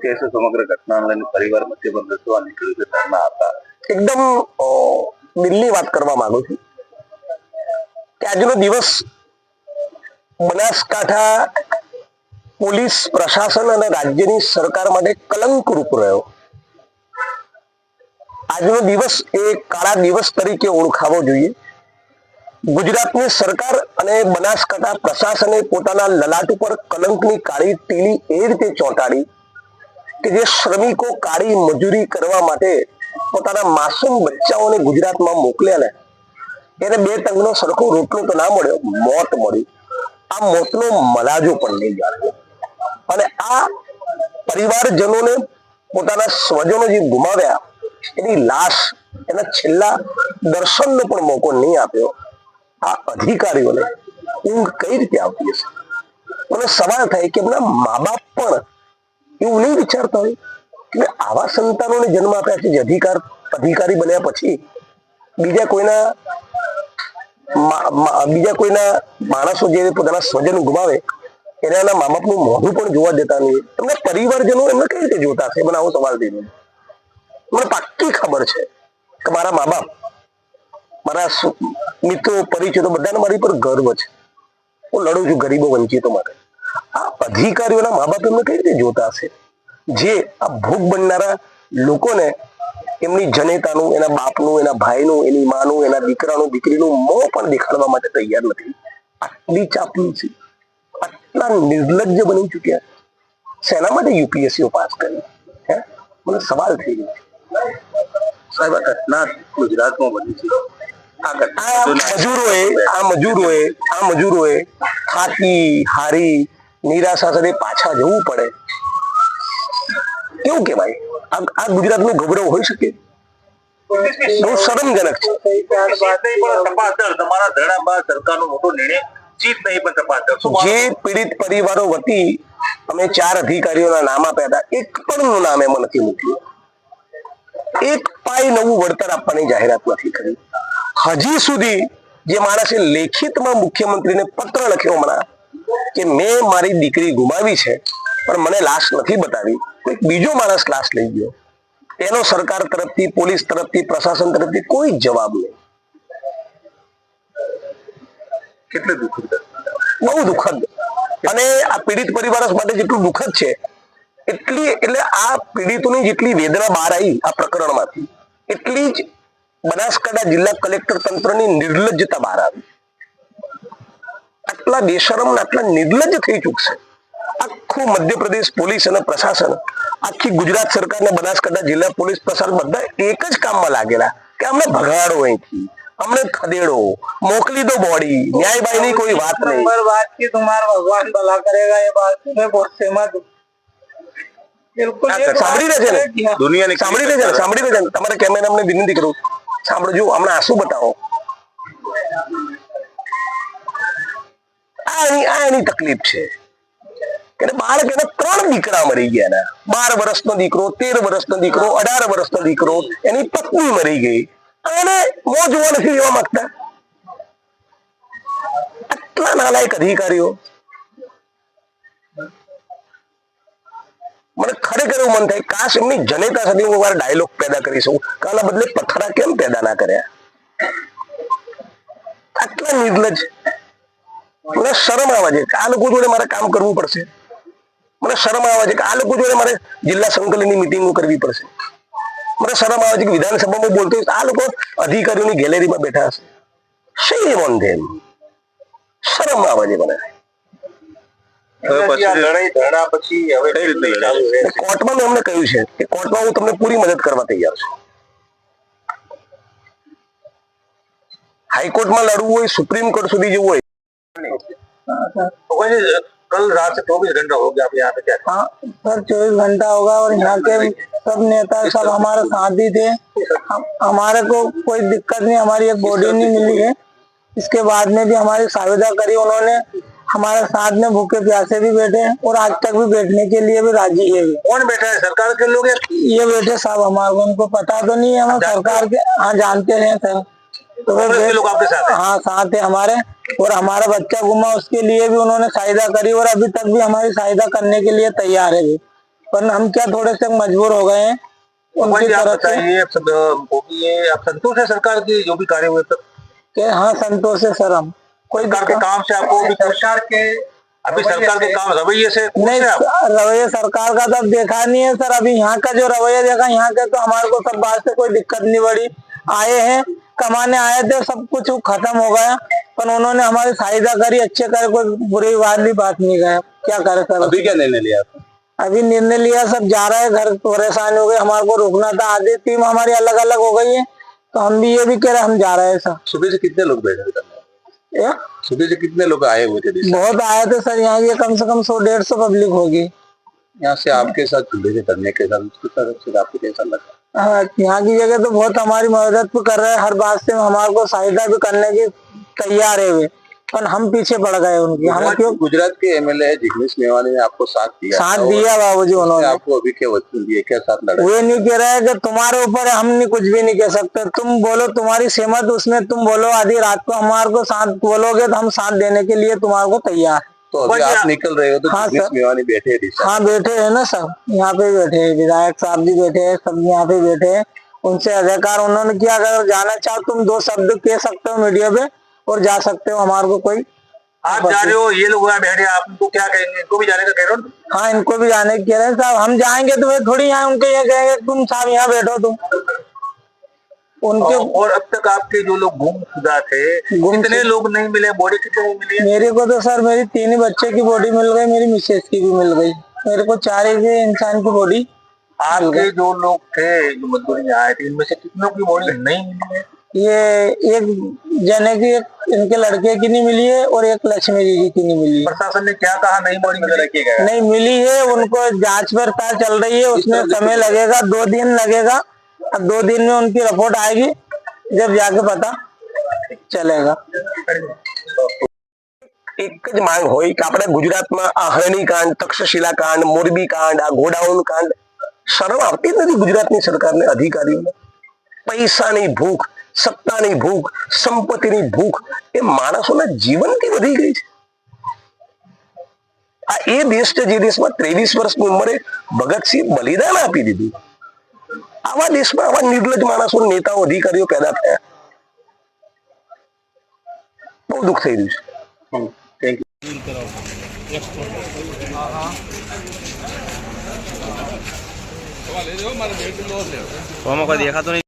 કહે સમગ્ર ઘટનાને લઈને પરિવાર મધ્ય બંધસવા નીકળ્યું છે ધરના હતા એકદમ દિલની વાત કરવા માંગુ છું કે આજનો દિવસ બનાસકાંઠા પોલીસ પ્રશાસન અને રાજ્યની સરકાર માટે કલંકરૂપ રહ્યો આજનો દિવસ એ કાળા દિવસ તરીકે ઓળખાવો જોઈએ ગુજરાતની સરકાર અને બનાસકાંઠા પ્રશાસને પોતાના લલાટ ઉપર કલંકની કાળી ટીલી એ રીતે ચોંટાડી કે જે શ્રમિકો કાળી મજૂરી કરવા માટે પોતાના માસૂમ બચ્ચાઓને ગુજરાતમાં મોકલ્યા ને, એને બે ટંગનો સરખો રોટલો તો ના મળ્યો, મોત મળ્યું આ મોતનો મલાજો પણ લઈ જાણ્યો અને આ પરિવારજનોને પોતાના સ્વજનો જે ગુમાવ્યા, એની લાશ, એના છેલ્લા દર્શનનો પણ મોકો નહીં આપ્યો. આ અધિકારીઓને ઊંઘ કઈ રીતે આવતી હશે? મને સવાલ થાય કે એમના મા બાપ પણ વિચારતા હોય કે આવા સંતાનોને જન્મ આપ્યા છે જે અધિકાર, અધિકારી બન્યા પછી બીજા કોઈના બીજા કોઈના માણસો જે પોતાના સ્વજન ગુમાવે, એને એના મા બાપનું મોઢું પણ જોવા દેતા નહીં. તમને પરિવારજનો એમને કઈ રીતે જોતા હશે? મને આવો સવાલ થઈ મને પાક્કી ખબર છે કે મારા મા બાપ મારા મિત્રો, પરિચિતો બધાને મારી પર ગર્વ છે. હું લડું છું ગરીબો વંચિતો માટે. આ અધિકારીઓના મા બાપ એમને કઈ રીતે જોતા હશે? જે આ ભોગ બનનારા લોકોને એમની જનેતાનું એના બાપનું એના ભાઈનું એની માનું એના દીકરાનું દીકરીનું મોં પણ દેખાડવા માટે તૈયાર નથી. આટલી ચાપલુસી આટલા નિર્લજ્જ બની ચૂક્યા. શેના માટે યુપીએસસીઓ પાસ કરી? હે? મને સવાલ થઈ ગયો સાહેબ આ ઘટના ગુજરાતમાં બની છે. આ આ મજૂરોએ આ મજૂરોએ આ મજૂરોએ થાકી હારી નિરાશા સાથે પાછા જવું પડે. કેવું કેવાય આ ગુજરાતનું ગૌરવ હોઈ શકે? બહુ શરમજનક છે. જે પીડિત પરિવારો વતી અમે ચાર અધિકારીઓના નામ આપ્યા હતા, એક પણ નામ એમાં નથી મૂક્યું. એક પાય નવું વળતર આપવાની જાહેરાત નથી કરી. હજી સુધી જે માણસે લેખિતમાં મુખ્યમંત્રીને પત્ર લખ્યો હમણાં કે મેં મારી દીકરી ગુમાવી છે પણ મને લાશ નથી બતાવી. કોઈક બીજો માણસ લાશ લઈ ગયો. એનો સરકાર તરફથી પોલીસ તરફથી પ્રશાસન તરફથી કોઈ જવાબ નહીં. કેટલે દુઃખદ બહુ દુઃખદ. અને આ પીડિત પરિવાર માટે જેટલું દુઃખદ છે એટલી એટલે આ પીડિતોની જેટલી વેદના બહાર આવી આ પ્રકરણમાંથી એટલી જ બનાસકાંઠા જિલ્લા કલેક્ટર તંત્રની નિર્લજ્જતા બહાર આવી. આટલા બેશરમ આટલા નિર્લજ્જ થઈ ચૂકશે. આખું મધ્યપ્રદેશ પોલીસ અને પ્રશાસન આખી ગુજરાત સરકારને બનાસકાંઠા જિલ્લા પોલીસ પ્રશાસન બધા એક જ કામમાં લાગેલા કે અમને ભગાડો અહીંથી અમને ખદેડો મોકલી દો બોડી ન્યાયભાઈ ની કોઈ વાત નહીં. વાત કે તુમાર ભગવાન ભલા કરેગા એ બાત મે બોલતે મત સાંભળી રહે છે ને? દુનિયાની સાંભળી રહે છે સાંભળી રહે છે તમારે કેમેરામને વિનંતી કરું. સાંભળજો હમણાં આંસુ બતાવો. આ એની આ એની તકલીફ છે. કે બાળક એને ત્રણ દીકરા મરી ગયા એના બાર વર્ષનો દીકરો, તેર વર્ષનો દીકરો, અઢાર વર્ષનો દીકરો, એની પત્ની મરી ગઈ. અને મોં જોવા નથી લેવા માંગતા. આટલા નાલાયક અધિકારીઓ. મને ખરેખર એવું મન થાય, કાશ એમની જનેતા સાથે હું વાર ડાયલોગ પેદા કરી શકું. કે બદલે પથરા કેમ પેદા ના કર્યા? આટલા નિર્લજ મને શરમ આવે છે આ લોકો જોડે મારે કામ કરવું પડશે. મને શરમ આવે છે કે આ લોકો જોડે મારે જિલ્લા સંકલનની મિટિંગો કરવી પડશે. મને શરમ આવે છે કે વિધાનસભામાં બોલતો હોય આ લોકો અધિકારીઓની ગેલેરીમાં બેઠા હશે. શેમ ઓન ધેમ શરમ આવે છે મને. કોર્ટમાં મેં અમને કહ્યું છે કે કોર્ટમાં હું તમને પૂરી મદદ કરવા તૈયાર છું. હાઈકોર્ટમાં લડવું હોય સુપ્રીમ કોર્ટ સુધી જવું હોય. कल रात से चौबीस घंटा हो गया आप यहाँ पे क्या हाँ। सर चौबीस घंटा होगा और यहाँ के सब नेता सब हमारे साथ ही थे। हम, हमारे को कोई दिक्कत नहीं हमारी एक बॉडी नहीं मिली है। इसके बाद में भी हमारी सहायता करी उन्होंने। हमारे साथ में भूखे प्यासे भी बैठे हैं और आज तक भी बैठने के लिए भी राज़ी है कौन बैठा है सरकार के लोग ये बैठे साहब हमारे उनको पता तो नहीं है हम सरकार के हाँ जानते हैं सर। तो कांग्रेस लोग आपके साथ हैं? हाँ साथ है हमारे। और हमारा बच्चा गुमा उसके लिए भी उन्होंने सहायता करी और अभी तक भी हमारी सहायता करने के लिए तैयार है भी पर हम क्या थोड़े से मजबूर हो गए हैं? उनकी तरफ़ से आप आप संतोष है सरकार की जो भी कार्य हुए तब कि हाँ संतोष है सर हम। कोई के काम से आपको भी सरकार के अभी सरकार के काम रवैये से नहीं रवैया सरकार का तो अब देखा नहीं है सर। अभी यहाँ का जो रवैया देखा यहाँ का तो हमारे को सब बात से कोई दिक्कत नहीं पड़ी आए हैं कमाने आए थे सब कुछ खत्म हो गया। पर उन्होंने हमारी सहायता करी अच्छे करे कोई बुरी वाली बात नहीं गया। क्या करे सर? अभी क्या निर्णय लिया अभी निर्णय लिया सब जा रहे हैं घर परेशान हो गए हमारे को रुकना था आधी टीम हमारी अलग अलग हो गई है। तो हम भी ये भी कह रहे हैं, हम जा रहे हैं सर। सुबह से कितने लोग बैठे सुबह से कितने लोग आए हुए थे बहुत आए थे सर यहाँ की कम से कम सौ डेढ़ सौ पब्लिक होगी। यहाँ से आपके साथ सुबह से करने के साथ आपको कैसा लगा यहाँ की जगह तो बहुत हमारी मदद भी कर रहे हैं हर बात से हमारे को सहायता भी करने की तैयार है वे। पर हम पीछे पड़ गए उनकी हम क्यों? गुजरात के एमएलए जिग्नेश मेवानी ने आपको साथ दिया साथ दिया बाबूजी उन्होंने। आपको अभी क्या वचन दिए क्या साथ लड़ा वे नहीं कह रहे हैं कि तुम्हारे ऊपर हम नहीं कुछ भी नहीं कह सकते। तुम बोलो तुम्हारी सहमत उसमें तुम बोलो आधी रात को हमारे को साथ बोलोगे तो हम साथ देने के लिए तुम्हारे को तैयार हैं। तो अभी आप निकल रहे हो तो हाँ, जिग्नेश सर। मेवानी बैठे हैं रिश्ता हाँ बैठे हैं ना सब यहाँ पे बैठे हैं विधायक साहब भी बैठे हैं सब यहाँ पे बैठे हैं उनसे अधिकार उन्होंने किया अगर जाना चाहो तुम दो शब्द कह सकते हो मीडिया पे और जा सकते हो हमारे को कोई आप जा रहे हो ये लोग वहाँ बैठे हैं, आप उनको क्या कहेंगे इनको भी जाने का कह रहे हो हाँ इनको भी जाने की कह रहे हैं साहब हम जाएंगे तो वे थोड़ी यहाँ उनके ये कहेंगे तुम साहब यहाँ बैठो तुम उनके और, अब तक आपके जो लोग गुम शुदा थे कितने लोग नहीं मिले? बॉडी कितने नहीं मिली? मेरे को तो सर मेरी तीन बच्चे की बॉडी मिल गई मेरी मिसेज की भी मिल गई। मेरे को चार ही इंसान की बॉडी आपके जो लोग थे जो मजदूरी में आए थे इनमें से कितनों की बॉडी नहीं मिली? है ये एक जने की एक इनके लड़के की नहीं मिली है और एक लक्ष्मी जी की नहीं मिली प्रशासन ने क्या कहा नहीं बॉडी में रखिए गए नहीं मिली है उनको जाँच पड़ताल चल रही है उसमें समय लगेगा दो दिन लगेगा। दो दिन में उनकी रिपोर्ट आएगी जब जाके पता चलेगा એક જ માંગ હોય કે આપણે ગુજરાતમાં આ હરણી કાંડ તક્ષશિલા કાંડ મોરબી કાંડ આ ગોડાઉન કાંડ શરમ આવતી જ નથી ગુજરાતની સરકારને અધિકારીઓને પૈસાની ભૂખ સત્તાની ભૂખ સંપત્તિની ભૂખ એ માણસોના જીવનથી વધી ગઈ છે આ એ દેશ છે જે દેશમાં ત્રેવીસ વર્ષની ઉંમરે ભગતસિંહ બલિદાન આપી દીધું આવા દેશમાં આવા નિર્લજ માણસો નેતાઓ અધિકારીઓ પેદા થયા. બહુ દુઃખ થઈ રહ્યું છે. થેન્ક યુ દેખાતો નહીં?